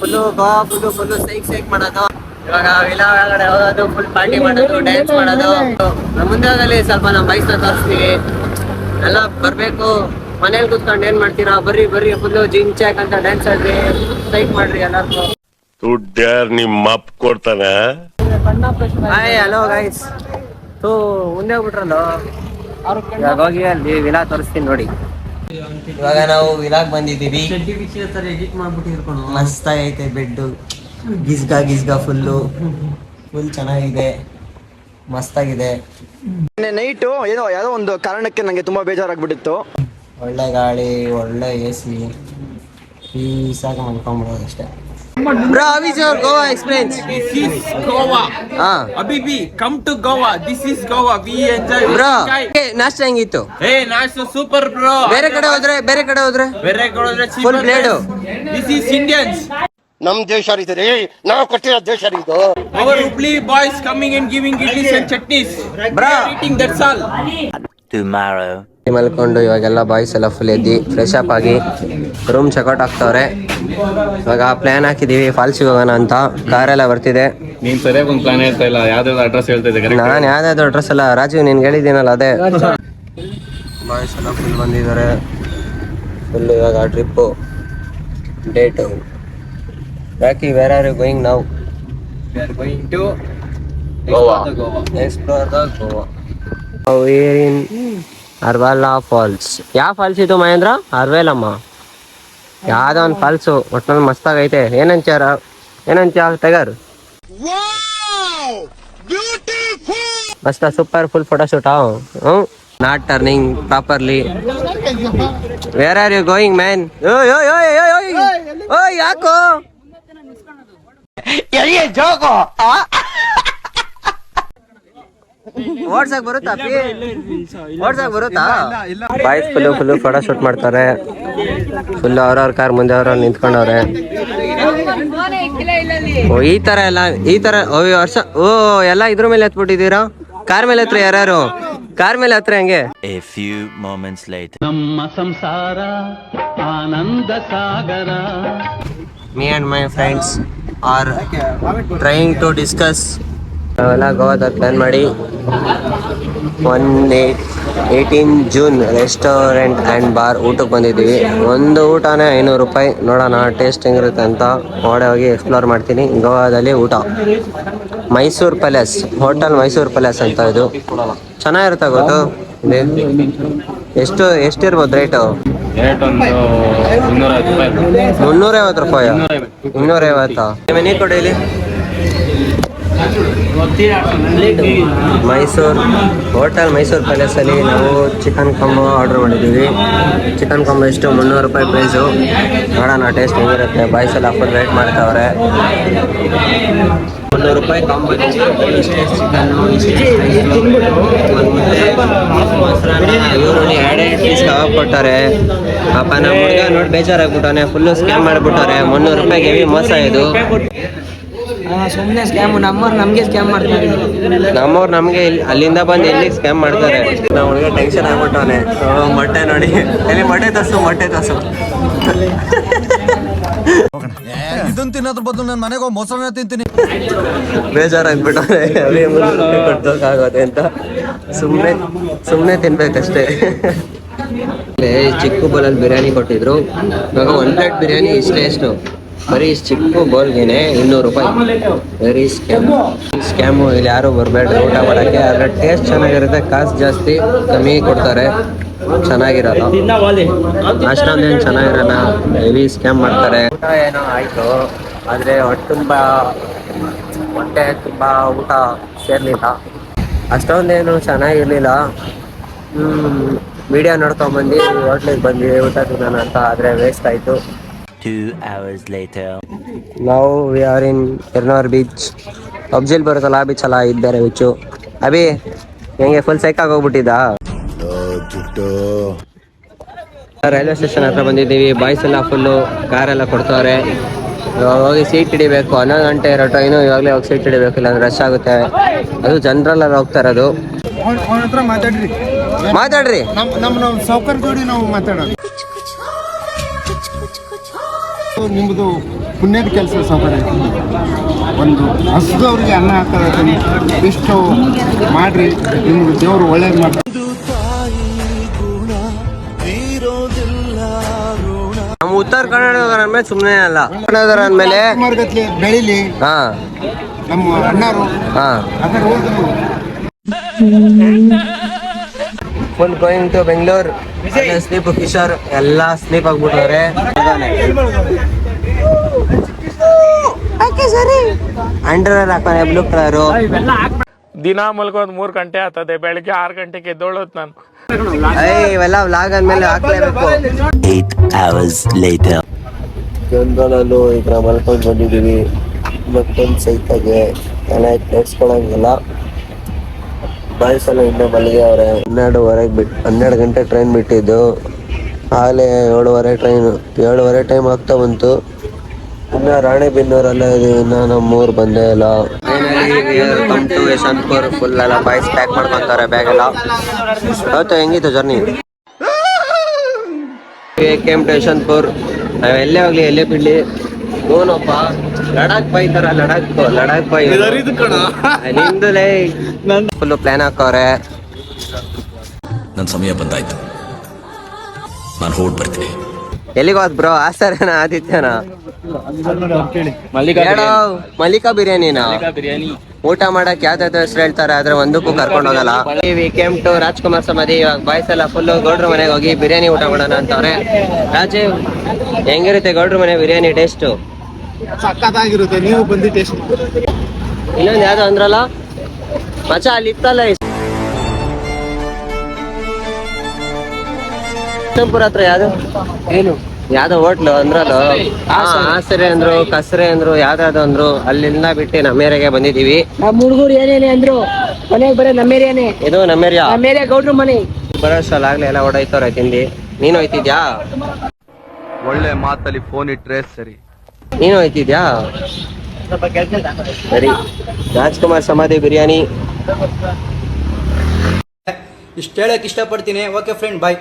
Full Goa full full psych psych ಮಾಡೋದು. ಇವಾಗ villa ಒಳಗಡೆ ಹೋಗೋದು ಫುಲ್ ಪಾರ್ಟಿ ಮಾಡೋದು ಡ್ಯಾನ್ಸ್ ಮಾಡೋದು. ನಮ್ಮ ಮುಂದೆ ಸ್ವಲ್ಪ ನಮ್ಮ ಬೈಕ್ನ ತೋರಿಸ್ತೀವಿ. ಎಲ್ಲ ಬರ್ಬೇಕು. ಮನೇಲಿ ಕೂತ್ಕೊಂಡು ಏನ್ ಮಾಡ್ತೀರಾ? ಬರ್ರಿ ಬರ್ರಿ ಫುಲ್ಲು ಜಿನ್ ಚಾಕ್ ಅಂತ ಡ್ಯಾನ್ಸ್ ಆಡ್ರಿ ಸೈಕ್ ಮಾಡ್ರಿ ಎಲ್ಲರಿಗೂ. ದುಡ್ಡ್ಯಾರ್ ನಿಮ್ಮ ಅಪ್ ಕೊಡ್ತಾನೆ. ಹಾಯ್ ಹಲೋ ಗೈಸ್ ತೂ ಮುಂದೆ ಹೋಗ್ಬಿಟ್ರಲ್ಲ? ಹೋಗಿ ಅಲ್ಲಿ ವಿಲಾ ತೋರಿಸ್ತೀನಿ ನೋಡಿ. ಇವಾಗ ನಾವು ವಿಲಾಗ್ ಬಂದಿದ್ದೀವಿ. ಮಸ್ತ್ ಐತೆ ಬೆಡ್ ಗಿಸ್ಗ ಗಿಸ್ಗ ಫುಲ್ಲು ಫುಲ್ ಚೆನ್ನಾಗಿದೆ. ಮಸ್ತಾಗಿದೆ ನಿನ್ನೆ ನೈಟು ಏನೋ ಯಾವುದೋ ಒಂದು ಕಾರಣಕ್ಕೆ ನನಗೆ ತುಂಬಾ ಬೇಜಾರಾಗ್ಬಿಟ್ಟಿತ್ತು. ಒಳ್ಳೆ ಗಾಳಿ ಒಳ್ಳೆ ಎ ಸಿ ಪೀಸಾಗಿ ಮಲ್ಕೊಂಬಿಡೋದು ಅಷ್ಟೇ. Bro is your Goa experience? This is Goa. Ah. Abibi, come to Goa. This is Goa. We enjoy. Bro, okay. ನಾಷ್ಟ ಹೆಂಗಿತ್ತು Hey, nice, super bro. ಬೇರೆ ಕಡೆ ಹೋದ್ರೆ ಬೇರೆ ಕಡೆ ಹೋದ್ರೆ ಬೇರೆ ಕಡೆ ಹೋದ್ರೆ Full plate blade. price. This is Indians. ನಮ್ ದೇಶ ರೀ ನಾವು ಕೊಟ್ಟಿರೋ ದೇಶ ಇದು Our Hubli boys coming and giving idlis and chutneys. Bro. eating that's eating ಮಲ್ಕೊಂಡು ಇವಾಗೆಲ್ಲ ಬಾಯ್ಸ್ ಎಲ್ಲ ಫುಲ್ ಎದ್ದಿ ಫ್ರೆಶ್ ಅಪ್ ಆಗಿ ರೂಮ್ ಚೆಕ್ಔಟ್ ಆಗ್ತವ್ರೆ ಇವಾಗ ಪ್ಲಾನ್ ಹಾಕಿದೀವಿ ಫಾಲ್ಸಿಗೆ ಹೋಗೋಣ ಅಂತ. ಕಾರೆಲ್ಲ ಬರ್ತಿದೆ. ನೀನ್ ಸರಿಯಾಗಿ ಒಂದು ಪ್ಲಾನ್ ಹೇಳ್ತಾ ಇಲ್ಲ ಅಡ್ರೆಸ್ ಹೇಳ್ತಾ ಇದ್ದೆ ನಾನು ಯಾವ್ದಾದ್ರು ಅಡ್ರೆಸ್ ಅಲ್ಲ ರಾಜೀವ್ ನಿನ್ಗೆ ಹೇಳಿದ್ದೀನಲ್ಲ ಅದೇ. ಬಾಯ್ಸ್ ಎಲ್ಲ ಫುಲ್ ಬಂದಿದ್ದಾರೆ. ಫುಲ್ ಇವಾಗ ಟ್ರಿಪ್ಪು ಡೇಟು ಯಾಕೆ ವೇರ್ ಆರ್ ಯು ಗೋಯಿಂಗ್ ನಾವು explore the Goa in Arvalem falls. ಯಾವ ಫಾಲ್ಸ್ ಇದು ಮಹೇಂದ್ರ? ಅರ್ವೇಲಮ್ಮ. ಯಾವ್ದೋ ಒಂದು ಫಾಲ್ಸು ಒಟ್ನಲ್ಲಿ ಮಸ್ತಾಗೈತೆ. ಏನಂಚಾರ ಏನಂಚ ಟಗರ್ ಮಸ್ತ ಸೂಪರ್ ಫುಲ್ ಫೋಟೋ ಶೂಟಾ ಹ್ಞೂ. Not turning properly where are you going man ಯಾಕೋ? ಓಡ್ಸಕ್ ಬರುತ್ತಾ? ಓಡ್ಸಕ್ ಬರುತ್ತಾ? Boys full full photo shoot ಮಾಡ್ತಾರೆ. ಫುಲ್ ಅವ್ರವ್ರ ಕಾರ್ ಮುಂದೆ ಅವ್ರವ್ರು ನಿಂತ್ಕೊಂಡವ್ರೆ. ಓ ಈ ತರ ಎಲ್ಲ ಈ ತರ ಓ ವರ್ಷ ಓ ಎಲ್ಲ ಇದ್ರ ಮೇಲೆ ಹತ್ಬಿಟ್ಟಿದ್ದೀರಾ ಕಾರ್ ಮೇಲೆ ಹತ್ರ ಯಾರ್ಯಾರು? ಕಾರ್ ಮೇಲೆ ಹತ್ರ ಹೆಂಗೆ? ನಮ್ಮ ಸಂಸಾರ ಆನಂದ ಸಾಗರ. Me and my friends are trying to discuss ನಾವೆಲ್ಲ ಗೋವಾದ ಪ್ಲಾನ್ ಮಾಡಿ one eight eighteen June restaurant and bar ಊಟಕ್ಕೆ ಬಂದಿದ್ದೀವಿ. ಒಂದು ಊಟನೇ ಐನೂರು ರೂಪಾಯಿ. ನೋಡೋಣ ಟೇಸ್ಟ್ ಹೆಂಗಿರುತ್ತೆ ಅಂತ ಒಳಗೆ ಹೋಗಿ ಎಕ್ಸ್ಪ್ಲೋರ್ ಮಾಡ್ತೀನಿ. ಗೋವಾದಲ್ಲಿ ಊಟ. Mysuru palace hotel Mysuru palace ಅಂತ ಇದು. ಚೆನ್ನಾಗಿರುತ್ತೆ ಗೊತ್ತು. ಎಷ್ಟು ಎಷ್ಟಿರ್ಬೋದು ರೇಟು ಮುನ್ನೂರೈವತ್ತು ರೂಪಾಯಿ. ಇನ್ನೂರೈವತ್ತಾ ನೀರು ಕೊಡಿ ಇಲ್ಲಿ. ಮೈಸೂರು ಹೋಟೆಲ್ ಮೈಸೂರು ಪ್ಯಾಲೇಸಲ್ಲಿ ನಾವು ಚಿಕನ್ ಕಂಬ ಆರ್ಡರ್ ಮಾಡಿದ್ದೀವಿ. ಚಿಕನ್ ಕಂಬ ಎಷ್ಟು ಮುನ್ನೂರು ರೂಪಾಯಿ ಪ್ರೈಸು ನೋಡೋಣ ಟೇಸ್ಟ್ ಹೆಂಗಿರುತ್ತೆ. ಬಾಯ್ಸ್ ಎಲ್ಲ ಫುಲ್ ವೇಟ್ ಮಾಡ್ತಾವ್ರೆ. ಮುನ್ನೂರು ರೂಪಾಯಿ ಕಾಂಬೋ ಚಿಕನ್ನು ಇವರಲ್ಲಿ ಎರಡು ಎರಡು ಪೀಸ್ ಕೊಟ್ಟಾರೆ ಪಾಪ ನಮ್ಮ ಹುಡುಗ ನೋಡಿ ಬೇಜಾರಾಗ್ಬಿಟ್ಟಾನೆ. Full scam ಮಾಡಿಬಿಟ್ಟಾರೆ. ಮುನ್ನೂರು ರೂಪಾಯಿ ಹೆವಿ ಮೋಸ ಇದು. ಸುಮ್ಮನೆ ಸ್ಕ್ಯಾಮ್ ನಮ್ಮವ್ರು ನಮಗೆ ಸ್ಕ್ಯಾಮ್ ಮಾಡ್ತಾರೆ ನಮ್ಮವ್ರು ನಮಗೆ ಅಲ್ಲಿಂದ ಬಂದು ಎಲ್ಲಿ ಸ್ಕ್ಯಾಮ್ ಮಾಡ್ತಾರೆ? ನಾವು ಹುಡುಗ ಟೆನ್ಷನ್ ಆಗ್ಬಿಟ್ಟವನೆ. ಮೊಟ್ಟೆ ನೋಡಿ. ಎಲ್ಲಿ ಮೊಟ್ಟೆ ತಸು ಮೊಟ್ಟೆ ತಸು ಇದನ್ ತಿನ್ನೋದ್ರ ಬದಲು ನಾನು ಮನೆಗೆ ಹೋಗಿ ಮೊಸರನ್ನ ತಿಂತೀನಿ. ಬೇಜಾರಾಗ್ಬಿಟ್ಟವನೆ. ಅವೇ ಕೊಡ್ಬೇಕಾಗೋದೆ ಅಂತ. ಸುಮ್ಮನೆ ಸುಮ್ಮನೆ ತಿನ್ಬೇಕಷ್ಟೇ. ಏ ಚಿಕ್ಕ ಬಲಲ್ಲಿ ಬಿರಿಯಾನಿ ಕೊಟ್ಟಿದ್ರು. ಇವಾಗ ಒನ್ ಪ್ಲೇಟ್ ಬಿರಿಯಾನಿ ಇಷ್ಟೇ ಎಷ್ಟು? ಬರೀ ಚಿಕ್ಕ ಬೋಲ್ಗೆನೆ ಇನ್ನೂರು ರೂಪಾಯಿ. ವೆರಿ ಸ್ಕ್ಯಾಮ್ ಸ್ಕ್ಯಾಮು ಇಲ್ಲಿ ಯಾರು ಬರಬೇಡ ಊಟ ಮಾಡೋಕ್ಕೆ. ಆದರೆ ಟೇಸ್ಟ್ ಚೆನ್ನಾಗಿರುತ್ತೆ ಕಾಸು ಜಾಸ್ತಿ, ಕಮ್ಮಿ ಕೊಡ್ತಾರೆ. ಚೆನ್ನಾಗಿರಲ್ಲ. ಅಷ್ಟೊಂದೇನು ಚೆನ್ನಾಗಿರಲ್ಲ. ಹೆವಿ ಸ್ಕ್ಯಾಮ್ ಮಾಡ್ತಾರೆ. ಊಟ ಏನೋ ಆಯಿತು, ಆದರೆ ಹೊಟ್ಟೆ ತುಂಬ ಹೊಟ್ಟೆ ತುಂಬ ಊಟ ಸೇರ್ಲಿಲ್ಲ. ಅಷ್ಟೊಂದೇನು ಚೆನ್ನಾಗಿರ್ಲಿಲ್ಲ. ವಿಡಿಯೋ ನೋಡ್ಕೊಂಬಂದು, ಹೋಟ್ಲಿಗೆ ಬಂದ್ವಿ, ಊಟ ತಿನ್ನೋಣ ಅಂತ, ಆದರೆ ವೇಸ್ಟ್ ಆಯಿತು. Two hours later. ನಾವು ವಿ ಆರ್ ಇನ್ ಎರ್ನಾರ್ ಬೀಚ್ ಅಬ್ಜಿಲ್ ಬರುತ್ತಲ್ಲ ಆ ಬೀಚ್ ಅಲ್ಲ ಇದು ಬೇರೆ ಬೀಚು ಅಭಿ ಹೆಂಗೆ ಫುಲ್ ಸೈಕ್ ಆಗೋಗ್ಬಿಟ್ಟಿದ್ದ ರೈಲ್ವೆ ಸ್ಟೇಷನ್ ಹತ್ರ ಬಂದಿದ್ದೀವಿ ಬಾಯ್ಸ್ ಎಲ್ಲ ಫುಲ್ಲು ಕಾರೆಲ್ಲ ಕೊಡ್ತವ್ರೆ. ಇವಾಗ ಹೋಗಿ ಸೀಟ್ ಹಿಡಿಬೇಕು ಹನ್ನೊಂದು ಗಂಟೆ ಇರೋ ಟ್ರೈನು ಇವಾಗಲೇ ಹೋಗಿ ಸೀಟ್ ಹಿಡಿಬೇಕು ಇಲ್ಲಾಂದ್ರೆ ರಶ್ ಆಗುತ್ತೆ. ಅದು ಜನರಲ್ಲ ಹೋಗ್ತಾ ಇರೋದು. ಮಾತಾಡ್ರಿ. ಮಾತಾಡ್ರಿ. ನಮ್ಮ ನಮ್ಮ ಜೋಡಿ ನಾವು ಮಾತಾಡೋದು. ನಿಮ್ಮದು ಪುಣ್ಯದ ಕೆಲಸ ಸಹೋದರ ಒಂದು ಹಸಿದವ್ರಿಗೆ ಅನ್ನ ಹಾಕೋದಕ್ಕೆ ಇಷ್ಟು ಮಾಡ್ರಿ ನಿಮ್ಗೆ ದೇವರು ಒಳ್ಳೇದು ಮಾಡ್ತಾರೆ. ನಮ್ಮ ಉತ್ತರ ಕನ್ನಡದವ್ರ ಅಂದ್ಮೇಲೆ ಸುಮ್ಮನೆ ಅಲ್ಲ. ಕನ್ನಡದವರ ಅಂದ್ಮೇಲೆ ಮಾರ್ಗತ್ಲೆ ಬೆಳಿಲಿ ಹಾ. ನಮ್ಮ ಅಣ್ಣರು ಹಾ. ಅದರ ಹೋದ್ರು. Full going to Bengaluru sleep Kishore ಎಲ್ಲ ಸ್ಲೀಪ್ ಆಗ್ಬಿಟ್ಟವ್ರೆ ಅಂಡರ್ ಹಾಕೋನೆ ಬ್ಲೂ ಕಲರು ದಿನ ಮಲ್ಕೋದ್ ಮೂರ್ ಗಂಟೆ ಆಗ್ತದೆ ಬೆಳಿಗ್ಗೆ ಆರ್ ಗಂಟೆಗೆ ಎದ್ದೋಳತ್ ನಾನು. ಏಯ್ ಇವೆಲ್ಲ ವ್ಲಾಗ್ ಅಂದ್ಮೇಲೆ ಹಾಕ್ಲೇಬೇಕು. Eight hours later. ಗಂಗಳಲ್ಲೂ ಈಗ ಮಲ್ಕೊಂಡು ಬಂದಿದ್ದೀವಿ. ಮತ್ತೊಂದು ಸೈತಾಗೆ. ಚೆನ್ನಾಗಿ ಕೆಡ್ಸ್ಕೊಳಂಗಿಲ್ಲ ಬಾಯ್ಸ್ ಎಲ್ಲ ಇನ್ನೂ ಮಲ್ಲಿಗೆ ಅವ್ರೆ. ಹನ್ನೆರಡುವರೆಗೆ ಬಿಟ್ಟು ಹನ್ನೆರಡು ಗಂಟೆ ಟ್ರೈನ್ ಬಿಟ್ಟಿದ್ದು. ಆಗಲೇ ಏಳುವರೆ ಟ್ರೈನ್ ಏಳುವರೆ ಟೈಮ್ ಆಗ್ತಾ ಬಂತು. ಇನ್ನ ರಾಣೆಬೆನ್ನೂರಲ್ಲ ಇದೀವಿ. ಇನ್ನು ನಮ್ಮೂರು ಬಂದೇ ಇಲ್ಲ. ಕಮ್ ಟು ಯಶವಂತಪುರ್ ಫುಲ್ ಎಲ್ಲ ಬಾಯ್ಸ್ ಪ್ಯಾಕ್ ಮಾಡ್ಕೊಂತಾರೆ ಬ್ಯಾಗ್ ಎಲ್ಲ. ಅವತ್ತು ಹೆಂಗಿತ್ತು ಜರ್ನಿ ಕೇಮ್ ಟು ಯಶವಂತಪುರ್. ನಾವ್ ಎಲ್ಲೇ ಹೋಗ್ಲಿ ಎಲ್ಲೇ ಬಿಡ್ಲಿ. ಓನಪ್ಪ ಲಡಾಖ್ ಬೈ ತರ ಲಡಾಖ್ ಲಡಾಖ್ ಬೈ ನಿಂದಲೇ ಫುಲ್ ಪ್ಲಾನ್ ಹಾಕವ್ರೆ. ನನ್ನ ಸಮಯ ಬಂದಾಯ್ತು. ನಾನು ಹೊರಡ್ ಬರ್ತೀನಿ. ಎಲ್ಲಿಗೋದ್ ಹೋದ್ ಬ್ರೋ? ಆಸರನ ಆದಿತ್ಯನ? ಮಲ್ಲಿಕಾ ಹೇಳೋ ಮಲ್ಲಿಕಾ ಬಿರಿಯಾನಿನ ಬಿರಿಯಾನಿ. ಊಟ ಮಾಡಕ್ ಯಾವ್ದಾದ್ರು ಹೆಸರು ಹೇಳ್ತಾರೆ ಆದ್ರೆ ಒಂದಕ್ಕೂ ಕರ್ಕೊಂಡು ಹೋಗಲ್ಲ. ವಿ ಕೇಮ್ ಟು ರಾಜ್ಕುಮಾರ್ ಸಮಾಧಿ ಇವಾಗ ಬಾಯ್ಸ್ ಎಲ್ಲ ಫುಲ್ ಗೌಡ್ರ ಮನೆಗೆ ಹೋಗಿ ಬಿರಿಯಾನಿ ಊಟ ಮಾಡೋಣ ಅಂತವ್ರೆ. ರಾಜೀವ್ ಹೆಂಗಿರುತ್ತೆ ಗೌಡ್ರ ಮನೆ ಬಿರಿಯಾನಿ ಟೇಸ್ಟ್ ಸಕ್ಕತ್ತಾಗಿರುತ್ತೆ ನೀವು ಬಂದು ಟೇಸ್ಟ್ ಇನ್ನೊಂದು ಯಾವ್ದೋ ಅಂದ್ರಲ್ಲ? ಮಚ ಅಲ್ಲಿ ಇತ್ತಲ್ಲ ಕೃಷ್ಣಪುರ ಹತ್ರ ಯಾವ್ದು? ಏನು? ಯಾವ್ದೋ ಹೋಟ್ಲು ಅಂದ್ರಲ್ಲ? ಆಸರೆ ಅಂದ್ರು ಕಸರೆ ಅಂದ್ರು ಯಾವ್ದಾದ್ರು ಅಂದ್ರು ಅಲ್ಲಿಂದ ಬಿಟ್ಟು ನಮ್ಮ ಏರಿಯಾಗೆ ಬಂದಿದೀವಿ ನಮ್ಮ ಹುಡುಗರು ಏನೇನೆ ಅಂದ್ರು ಮನೆಗೆ ಬರೀ ನಮ್ಮೇರಿಯಾನೆ ಇದು ನಮ್ಮ ಏರಿಯಾ? ಗೌಡ್ರು ಗೌಡ್ರ ಮನೆ. ಆಗ್ಲಿ ಎಲ್ಲ ಓಡಾಯ್ತವ್ರೆ ತಿಂಡಿ. ನೀನು ಹೋಯ್ತಿದ್ಯಾ? ಒಳ್ಳೆ ಮಾತಲ್ಲಿ ಫೋನ್ ಇಟ್ರೆ ಸರಿ. ನೀನು ಹೋಯ್ತಿದ್ಯಾ? ಸರಿ. ರಾಜ್ಕುಮಾರ್ ಸಮಾಧಿ ಬಿರಿಯಾನಿ. ಇಷ್ಟು ಹೇಳಕ್ ಇಷ್ಟಪಡ್ತೀನಿ. Okay friend bye